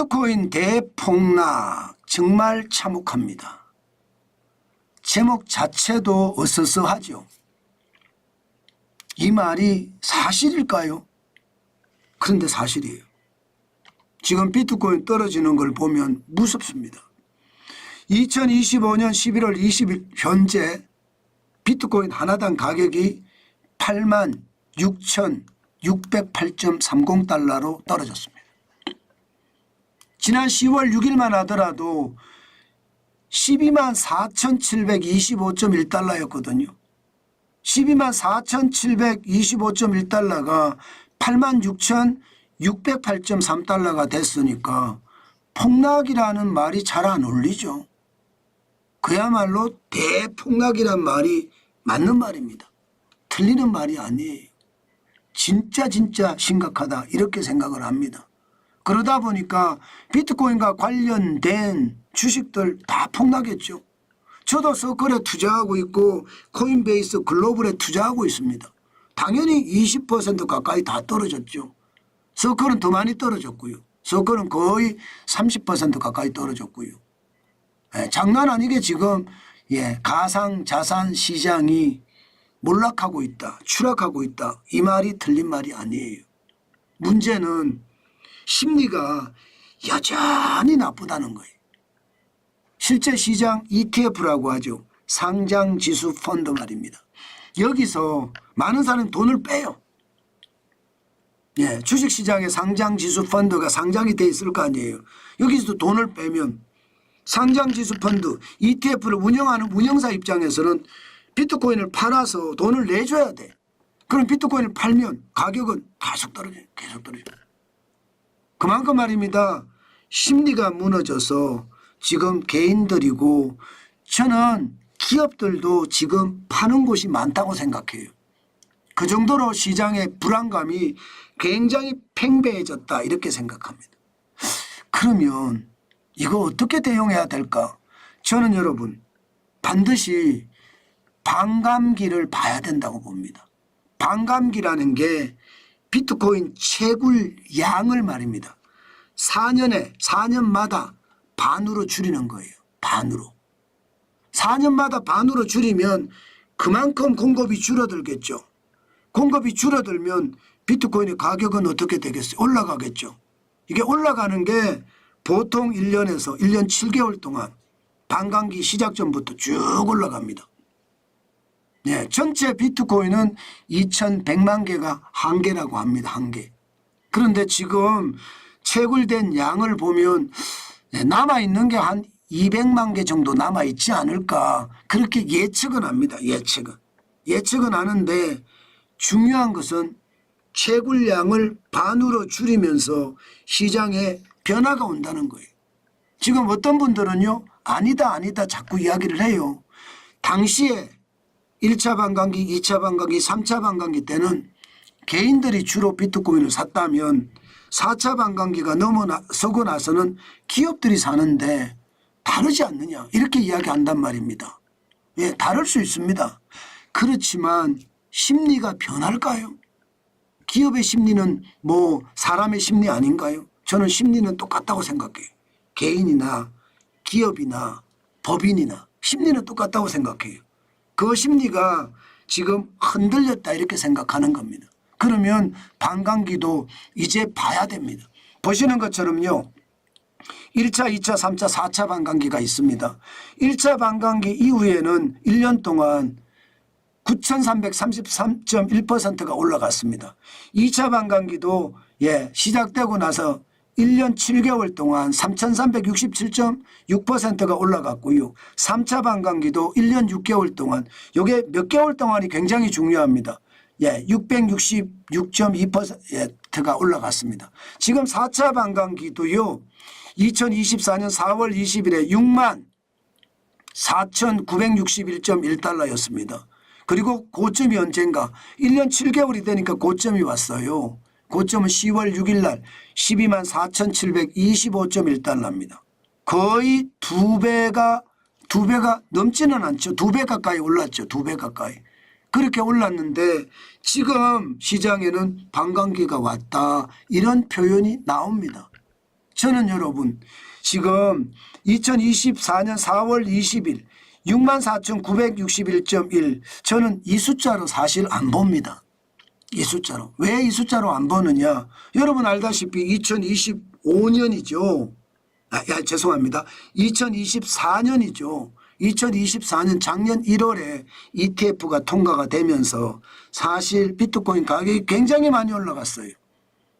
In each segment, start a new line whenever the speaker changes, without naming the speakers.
비트코인 대폭락 정말 참혹합니다. 제목 자체도 어서서하죠. 이 말이 사실일까요? 그런데 사실이에요. 지금 비트코인 떨어지는 걸 보면 무섭습니다. 2025년 11월 20일 현재 비트코인 하나당 가격이 8만 6,608.30달러로 떨어졌습니다. 지난 10월 6일만 하더라도 12만 4,725.1달러였거든요. 12만 4,725.1달러가 8만 6,608.3달러가 됐으니까 폭락이라는 말이 잘 안 어울리죠. 그야말로 대폭락이란 말이 맞는 말입니다. 틀리는 말이 아니에요. 진짜 진짜 심각하다 이렇게 생각을 합니다. 그러다 보니까 비트코인과 관련된 주식들 다 폭락했죠. 저도 서클에 투자하고 있고 코인베이스 글로벌에 투자하고 있습니다. 당연히 20% 가까이 다 떨어졌죠. 서클은 더 많이 떨어졌고요. 서클은 거의 30% 가까이 떨어졌고요. 예, 장난 아니게 지금 예, 가상 자산 시장이 몰락하고 있다, 추락하고 있다. 이 말이 틀린 말이 아니에요. 문제는 심리가 여전히 나쁘다는 거예요. 실제 시장 ETF라고 하죠. 상장 지수 펀드 말입니다. 여기서 많은 사람이 돈을 빼요. 예, 주식 시장에 상장 지수 펀드가 상장이 돼 있을 거 아니에요. 여기서 돈을 빼면 상장 지수 펀드 ETF를 운영하는 운영사 입장에서는 비트코인을 팔아서 돈을 내줘야 돼. 그럼 비트코인을 팔면 가격은 계속 떨어져요. 계속 떨어져요. 그만큼 말입니다. 심리가 무너져서 지금 개인들이고 저는 기업들도 지금 파는 곳이 많다고 생각해요. 그 정도로 시장의 불안감이 굉장히 팽배해졌다 이렇게 생각합니다. 그러면 이거 어떻게 대응해야 될까? 저는 여러분 반드시 반감기를 봐야 된다고 봅니다. 반감기라는 게 비트코인 채굴 양을 말입니다. 4년에 4년마다 반으로 줄이는 거예요. 반으로. 4년마다 반으로 줄이면 그만큼 공급이 줄어들겠죠. 공급이 줄어들면 비트코인의 가격은 어떻게 되겠어요? 올라가겠죠. 이게 올라가는 게 보통 1년에서 1년 7개월 동안 반감기 시작 전부터 쭉 올라갑니다. 네, 전체 비트코인은 2,100만 개가 한 개라고 합니다. 한 개. 그런데 지금 채굴된 양을 보면 네, 남아있는 게 한 200만 개 정도 남아있지 않을까. 그렇게 예측은 합니다. 예측은. 예측은 하는데 중요한 것은 채굴량을 반으로 줄이면서 시장에 변화가 온다는 거예요. 지금 어떤 분들은요, 아니다, 아니다 자꾸 이야기를 해요. 당시에 1차 반감기, 2차 반감기, 3차 반감기 때는 개인들이 주로 비트코인을 샀다면 4차 반감기가 넘어서고 나서는 기업들이 사는데 다르지 않느냐 이렇게 이야기한단 말입니다. 예, 다를 수 있습니다. 그렇지만 심리가 변할까요? 기업의 심리는 뭐 사람의 심리 아닌가요? 저는 심리는 똑같다고 생각해요. 개인이나 기업이나 법인이나 심리는 똑같다고 생각해요. 그 심리가 지금 흔들렸다 이렇게 생각하는 겁니다. 그러면 반감기도 이제 봐야 됩니다. 보시는 것처럼요. 1차, 2차, 3차, 4차 반감기가 있습니다. 1차 반감기 이후에는 1년 동안 9,333.1%가 올라갔습니다. 2차 반감기도 예, 시작되고 나서 1년 7개월 동안 3,367.6%가 올라갔고요. 3차 반감기도 1년 6개월 동안 요게 몇 개월 동안이 굉장히 중요합니다. 예, 666.2%가 올라갔습니다. 지금 4차 반감기도요. 2024년 4월 20일에 6만 4,961.1달러였습니다. 그리고 고점이 언젠가 1년 7개월이 되니까 고점이 왔어요. 고점은 10월 6일 날 12만 4,725.1달러입니다. 거의 두 배가 두 배가 넘지는 않죠. 두 배 가까이 올랐죠. 두 배 가까이. 그렇게 올랐는데 지금 시장에는 반감기가 왔다 이런 표현이 나옵니다. 저는 여러분 지금 2024년 4월 20일 64,961.1 저는 이 숫자로 사실 안 봅니다. 이 숫자로. 왜 이 숫자로 안 보느냐. 여러분 알다시피 2025년이죠. 아, 야, 죄송합니다. 2024년이죠. 2024년 작년 1월에 ETF가 통과가 되면서 사실 비트코인 가격이 굉장히 많이 올라갔어요.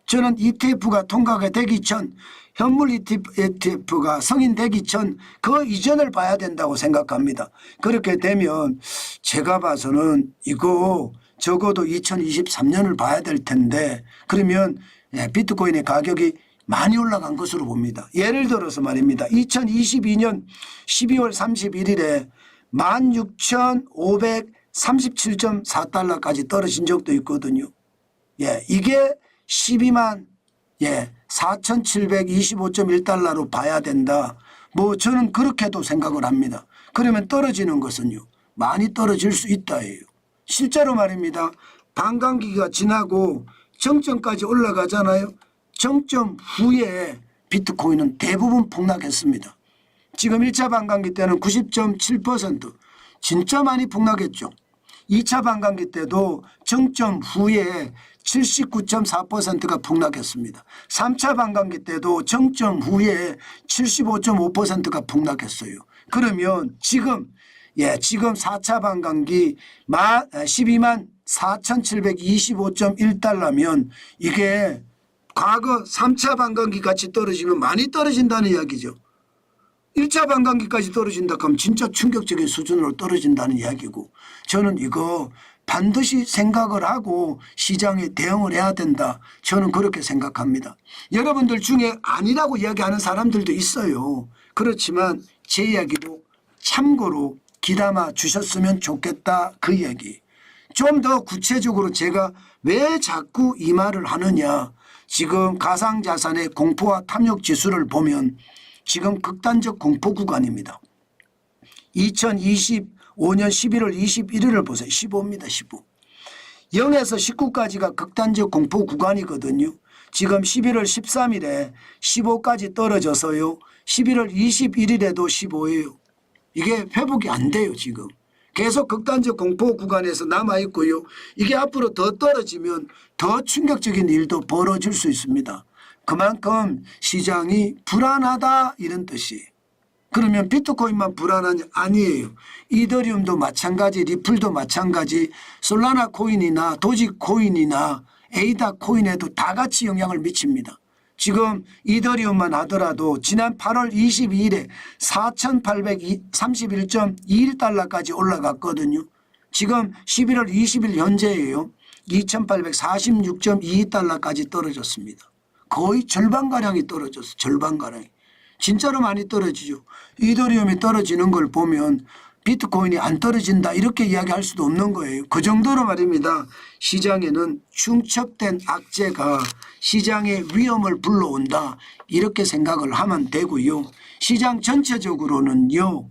저는 ETF가 통과가 되기 전 현물 ETF가 성인되기 전 그 이전을 봐야 된다고 생각합니다. 그렇게 되면 제가 봐서는 이거 적어도 2023년을 봐야 될 텐데 그러면 예, 비트코인의 가격이 많이 올라간 것으로 봅니다. 예를 들어서 말입니다. 2022년 12월 31일에 16,537.4달러까지 떨어진 적도 있거든요. 예, 이게 12만 예, 4,725.1달러로 봐야 된다. 뭐 저는 그렇게도 생각을 합니다. 그러면 떨어지는 것은요. 많이 떨어질 수 있다예요. 실제로 말입니다. 반감기가 지나고 정점까지 올라가잖아요. 정점 후에 비트코인은 대부분 폭락했습니다. 지금 1차 반감기 때는 90.7% 진짜 많이 폭락했죠. 2차 반감기 때도 정점 후에 79.4%가 폭락했습니다. 3차 반감기 때도 정점 후에 75.5%가 폭락했어요. 그러면 지금 예, 지금 4차 반감기 12만 4,725.1달러면 이게 과거 3차 반감기 같이 떨어지면 많이 떨어진다는 이야기죠. 1차 반감기까지 떨어진다 하면 진짜 충격적인 수준으로 떨어진다는 이야기고 저는 이거 반드시 생각을 하고 시장에 대응을 해야 된다. 저는 그렇게 생각합니다. 여러분들 중에 아니라고 이야기하는 사람들도 있어요. 그렇지만 제 이야기도 참고로 귀담아 주셨으면 좋겠다 그 이야기. 좀 더 구체적으로 제가 왜 자꾸 이 말을 하느냐. 지금 가상자산의 공포와 탐욕 지수를 보면 지금 극단적 공포 구간입니다. 2025년 11월 21일을 보세요. 15입니다. 15. 0에서 19까지가 극단적 공포 구간이거든요. 지금 11월 13일에 15까지 떨어져서요. 11월 21일에도 15예요. 이게 회복이 안 돼요. 지금. 계속 극단적 공포 구간에서 남아 있고요. 이게 앞으로 더 떨어지면 더 충격적인 일도 벌어질 수 있습니다. 그만큼 시장이 불안하다 이런 뜻이. 그러면 비트코인만 불안하냐? 아니에요. 이더리움도 마찬가지, 리플도 마찬가지, 솔라나 코인이나 도지 코인이나 에이다 코인에도 다 같이 영향을 미칩니다. 지금 이더리움만 하더라도 지난 8월 22일에 4,831.21달러까지 올라갔거든요. 지금 11월 20일 현재예요. 2,846.22달러까지 떨어졌습니다. 거의 절반가량이 떨어졌어. 절반가량이. 진짜로 많이 떨어지죠. 이더리움이 떨어지는 걸 보면 비트코인이 안 떨어진다 이렇게 이야기할 수도 없는 거예요. 그 정도로 말입니다. 시장에는 충첩된 악재가 시장의 위험을 불러온다 이렇게 생각을 하면 되고요. 시장 전체적으로는요.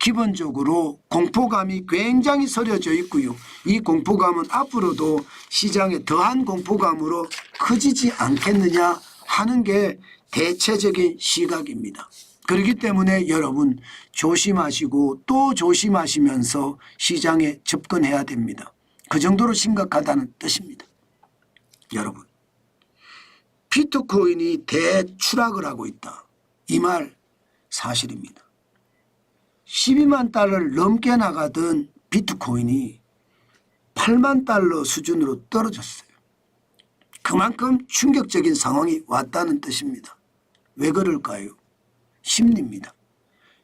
기본적으로 공포감이 굉장히 서려져 있고요. 이 공포감은 앞으로도 시장에 더한 공포감으로 커지지 않겠느냐 하는 게 대체적인 시각입니다. 그렇기 때문에 여러분 조심하시고 또 조심하시면서 시장에 접근해야 됩니다. 그 정도로 심각하다는 뜻입니다. 여러분 비트코인이 대추락을 하고 있다. 이 말 사실입니다. 12만 달러를 넘게 나가던 비트코인이 8만 달러 수준으로 떨어졌어요. 그만큼 충격적인 상황이 왔다는 뜻입니다. 왜 그럴까요? 심리입니다.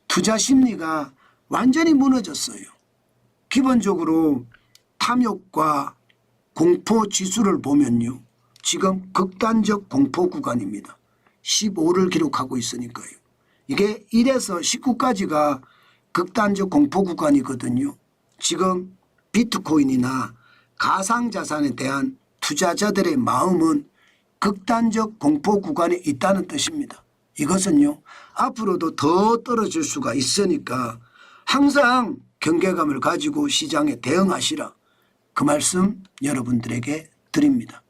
투자 심리가 완전히 무너졌어요. 기본적으로 탐욕과 공포 지수를 보면요. 지금 극단적 공포 구간입니다. 15를 기록하고 있으니까요. 이게 1에서 19까지가 극단적 공포 구간이거든요. 지금 비트코인이나 가상자산에 대한 투자자들의 마음은 극단적 공포 구간에 있다는 뜻입니다. 이것은요, 앞으로도 더 떨어질 수가 있으니까 항상 경계감을 가지고 시장에 대응하시라. 그 말씀 여러분들에게 드립니다.